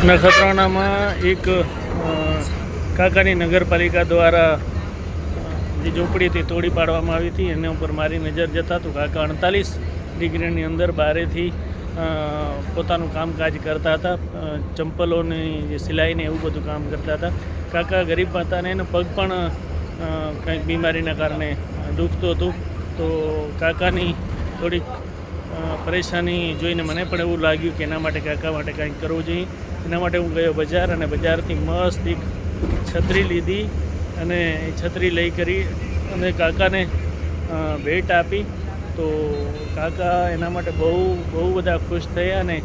નખત્રાણામાં એક કાકાની નગરપાલિકા દ્વારા જે ઝૂંપડી હતી તોડી પાડવામાં આવી હતી. એના ઉપર મારી નજર જતા તો કાકા અડતાલીસ ડિગ્રીની અંદર બારેથી પોતાનું કામકાજ કરતા હતા. ચંપલોની જે સિલાઈને એવું બધું કામ કરતા હતા. કાકા ગરીબ હતા ને એને પગ પણ કંઈક બીમારીના કારણે દુખતું હતું. તો કાકાની થોડીક પરેશાની જોઈને મને પણ એવું લાગ્યું કે એના માટે કાકા માટે કંઈક કરવું જોઈએ. એના માટે હું ગયો બજાર અને બજારથી મસ્ત એક છત્રી લીધી અને છત્રી લઈ કરી અને કાકાને ભેટ આપી. તો કાકા એના માટે બહુ બહુ બધા ખુશ થયા અને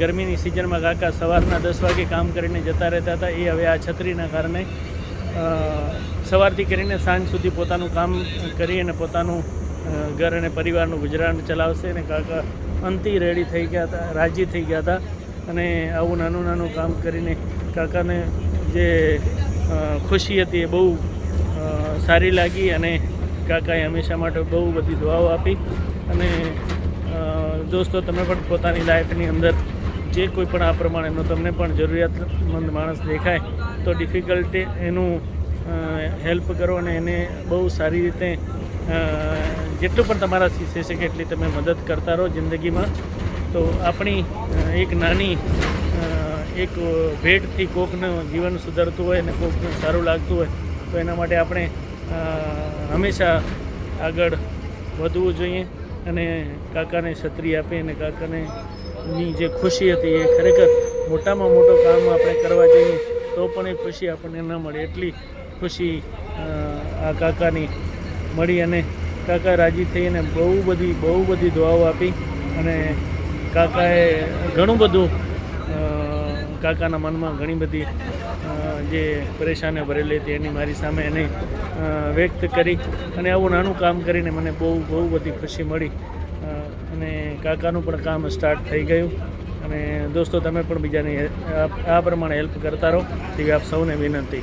ગરમીની સિઝનમાં કાકા સવારના દસ વાગે કામ કરીને જતા રહેતા હતા. એ હવે આ છત્રીના કારણે સવારથી કરીને સાંજ સુધી પોતાનું કામ કરી અને પોતાનું ઘર અને પરિવારનું ગુજરાન ચલાવશે અને કાકા અંતિ રેડી થઈ ગયા હતા, રાજી થઈ ગયા હતા. અને આવું નાનું નાનું કામ કરીને કાકાને જે ખુશી હતી એ બહુ સારી લાગી અને કાકાએ હંમેશા માટે બહુ બધી દુઆઓ આપી. અને દોસ્તો, તમે પણ પોતાની લાઈફની અંદર જે કોઈ પણ આ પ્રમાણેનો તમને પણ જરૂરિયાતમંદ માણસ દેખાય, તો ડિફિકલ્ટી એનું હેલ્પ કરો અને એને બહુ સારી રીતે જેટલું પણ તમારાથી થઈ શકે એટલી તમે મદદ કરતા રહો જિંદગીમાં. તો આપણી એક નાની એક ભેટથી કોકનું જીવન સુધરતું હોય અને કોકને સારું લાગતું હોય, તો એના માટે આપણે હંમેશા આગળ વધવું જોઈએ અને કાકાને છત્રી આપી અને કાકાને ની જે ખુશી હતી એ ખરેખર મોટામાં મોટો કામ આપણે કરવા જઈએ, તો પણ એ ખુશી આપણને ન મળે. એટલી ખુશી આ કાકાની મળી અને કાકા રાજી થઈને બહુ બધી બહુ બધી દુઆઓ આપી અને કાકાએ ઘણું બધું કાકાના મનમાં ઘણી બધી જે પરેશાનીઓ ભરેલી હતી એની મારી સામે એને વ્યક્ત કરી અને આવું નાનું કામ કરીને મને બહુ બહુ બધી ખુશી મળી. અને કાકાનું પણ કામ સ્ટાર્ટ થઈ ગયું. અને દોસ્તો, તમે પણ બીજાને આ પ્રમાણે હેલ્પ કરતા રહો. તેવી આપ સૌને વિનંતી.